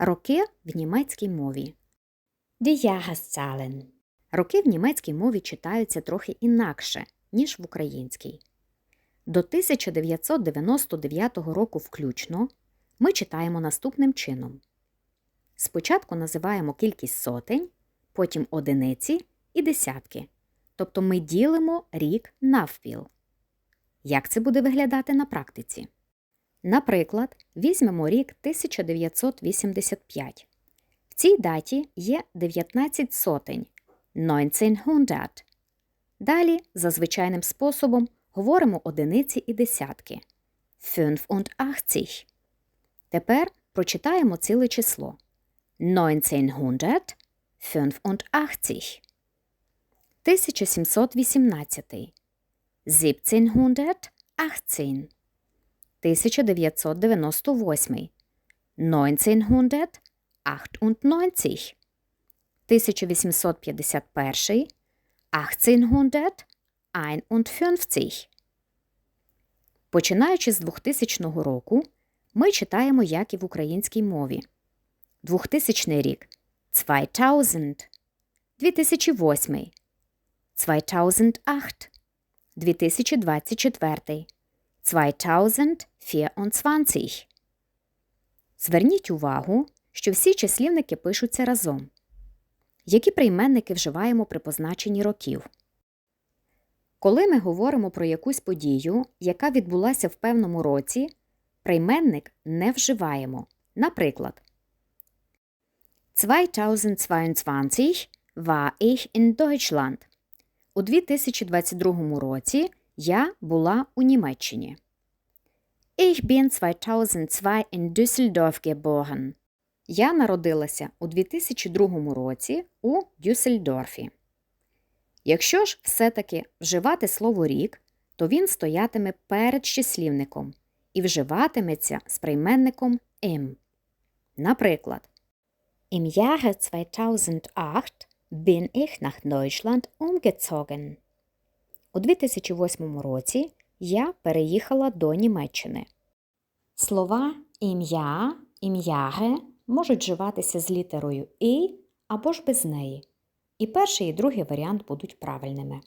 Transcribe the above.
Роки в німецькій мові. Die Jahreszahlen. Роки в німецькій мові читаються трохи інакше, ніж в українській. До 1999 року включно ми читаємо наступним чином. Спочатку називаємо кількість сотень, потім одиниці і десятки. Тобто ми ділимо рік навпіл. Як це буде виглядати на практиці? Наприклад, візьмемо рік 1985. В цій даті є 19 сотень 1900. Далі, за звичайним способом, говоримо одиниці і десятки 85. Тепер прочитаємо ціле число 1985. 1718. 1718. 1998. 1998. 1851. 1851. Починаючи з 2000 року, ми читаємо як і в українській мові. 2000 рік 2000, 2008, 2008, 2024, 2024. Зверніть увагу, що всі числівники пишуться разом. Які прийменники вживаємо при позначенні років? Коли ми говоримо про якусь подію, яка відбулася в певному році, прийменник не вживаємо. Наприклад, 2022 war ich in Deutschland. У 2022 році я була у Німеччині. Ich bin 2002 in Düsseldorf geboren. Я народилася у 2002 році у Дюссельдорфі. Якщо ж все-таки вживати слово рік, то він стоятиме перед числівником і вживатиметься з прийменником «im». Наприклад, Im Jahre 2008 bin ich nach Deutschland umgezogen. У 2008 році я переїхала до Німеччини. Слова ім'я, ім'яге можуть вживатися з літерою І або ж без неї. І перший і другий варіант будуть правильними.